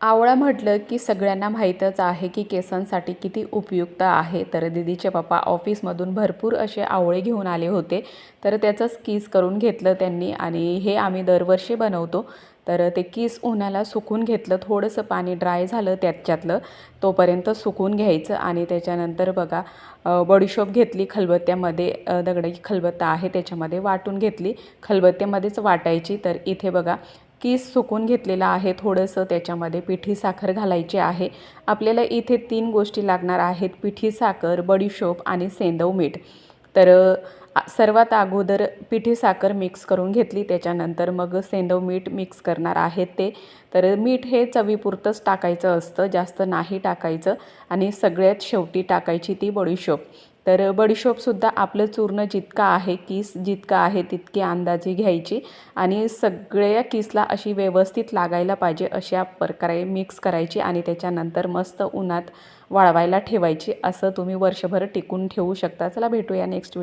आवळा म्हटलं की सगळ्यांना माहीतच आहे की केसांसाठी किती उपयुक्त आहे. तर दीदीचे पप्पा ऑफिसमधून भरपूर असे आवळे घेऊन आले होते. तर त्याचंच किस करून घेतलं त्यांनी आणि हे आम्ही दरवर्षी बनवतो. तर ते किस उन्हाला सुकून घेतलं थोडंसं पाणी ड्राय झालं त्याच्यातलं तोपर्यंत सुकून घ्यायचं आणि त्याच्यानंतर बघा बडीशोप घेतली खलबत्त्यामध्ये दगडाची खलबत्ता आहे त्याच्यामध्ये वाटून घेतली. खलबत्त्यामध्येच वाटायची. तर इथे बघा कीस सुकून घेतलेलं आहे. थोडंसं त्याच्यामध्ये पिठी साखर घालायची आहे. आपल्याला इथे तीन गोष्टी लागणार आहेत. पिठी साखर बडीशोप आणि सेंदव मीठ. तर सर्वात अगोदर पिठी साखर मिक्स करून घेतली. त्याच्यानंतर मग सेंदव मीठ मिक्स करणार आहेत ते. तर मीठ हे चवीपुरतंच टाकायचं असतं. जास्त नाही टाकायचं. आणि सगळ्यात शेवटी टाकायची ती बडीशोप. तर बडीशोपसुद्धा आपलं चूर्ण जितका आहे किस जितका आहे तितकी अंदाजे घ्यायची आणि सगळ्या किसला अशी व्यवस्थित लागायला पाहिजे अशा प्रकारे मिक्स करायची आणि त्याच्यानंतर मस्त उन्हात वाळवायला ठेवायची. असं तुम्ही वर्षभर टिकून ठेवू शकता. चला भेटूया नेक्स्ट व्हिडिओ